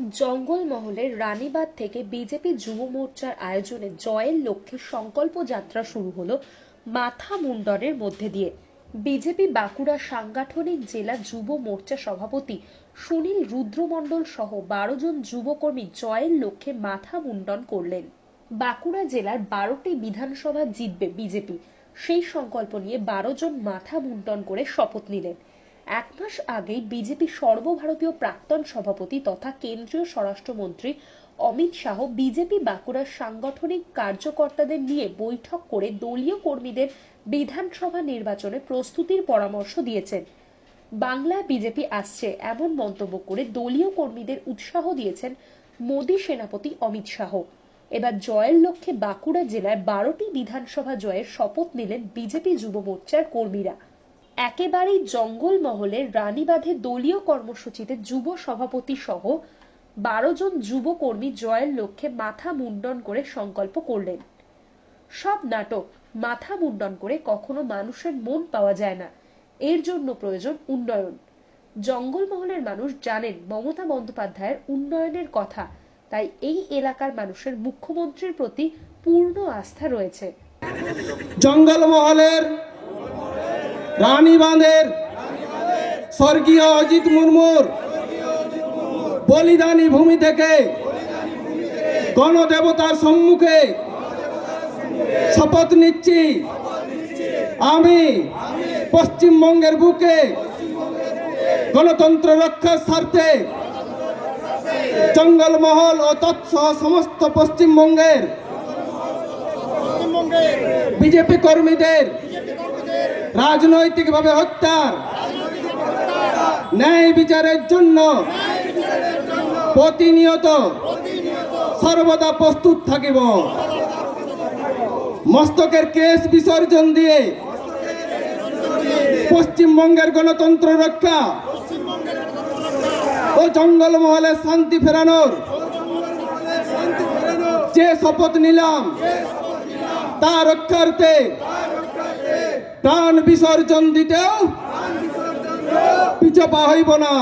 জঙ্গলমহলের রানীবাঁধ থেকে বিজেপি যুব মোর্চার আয়োজনে জয়ের লক্ষ্যে সংকল্প যাত্রা শুরু হলো মাথা মুন্ডনের মধ্যে দিয়ে। বিজেপি বাঁকুড়া সাংগঠনিক জেলা যুব মোর্চা সভাপতি সুনীল রুদ্রমণ্ডল সহ বারো জন যুবকর্মী জয়ের লক্ষ্যে মাথা মুন্ডন করলেন। বাঁকুড়া জেলার বারোটি বিধানসভা জিতবে বিজেপি। সেই সংকল্প নিয়ে বারো জন মাথা মুন্ডন করে শপথ নিলেন। এক মাস আগেই বিজেপি সর্বভারতীয় প্রাক্তন সভাপতি তথা কেন্দ্রীয় স্বরাষ্ট্রমন্ত্রী অমিত শাহ বিজেপি বাঁকুড়ার সাংগঠনিক কার্যকর্তাদের নিয়ে বৈঠক করে দলীয় কর্মীদের বিধানসভা নির্বাচনে প্রস্তুতির পরামর্শ দিয়েছেন। বাংলায় বিজেপি আসছে এমন মন্তব্য করে দলীয় কর্মীদের উৎসাহ দিয়েছেন মোদী সেনাপতি অমিত শাহ। এবার জয়ের লক্ষ্যে বাঁকুড়া জেলায় বারোটি বিধানসভা জয়ের শপথ নিলেন বিজেপি যুব মোর্চার কর্মীরা। একেবারেই জঙ্গলমহলের রানীবাঁধে দলীয় কর্মসূচিতে যুব সভাপতি সহ বারো জন যুব কর্মী জয়ের লক্ষ্যে মাথা মুন্ডন করে সংকল্প করলেন। সব নাটক মাথা মুন্ডন করে কখনো মানুষের মন পাওয়া যায় না। এর জন্য প্রয়োজন উন্নয়ন। জঙ্গলমহলের মানুষ জানেন মমতা বন্দ্যোপাধ্যায়ের উন্নয়নের কথা, তাই এই এলাকার মানুষের মুখ্যমন্ত্রীর প্রতি পূর্ণ আস্থা রয়েছে। জঙ্গলমহলের রানীবাঁধের স্বর্গীয় অজিত মুর্মুর বলিদানী ভূমি থেকে গণদেবতার সম্মুখে শপথ নিচ্ছি। আমি পশ্চিমবঙ্গের বুকে গণতন্ত্র রক্ষার স্বার্থে জঙ্গলমহল ও তৎসহ সমস্ত পশ্চিমবঙ্গের বিজেপি কর্মীদের রাজনৈতিকভাবে হত্যার ন্যায় বিচারের জন্য প্রতিনিয়ত সর্বদা প্রস্তুত থাকিব। মস্তকের কেস বিসর্জন দিয়ে পশ্চিমবঙ্গের গণতন্ত্র রক্ষা ও জঙ্গলমহলের শান্তি ফেরানোর যে শপথ নিলাম, তা রক্ষার্থে প্রাণ বিসর্জন দিতেও পিছপা হইব না।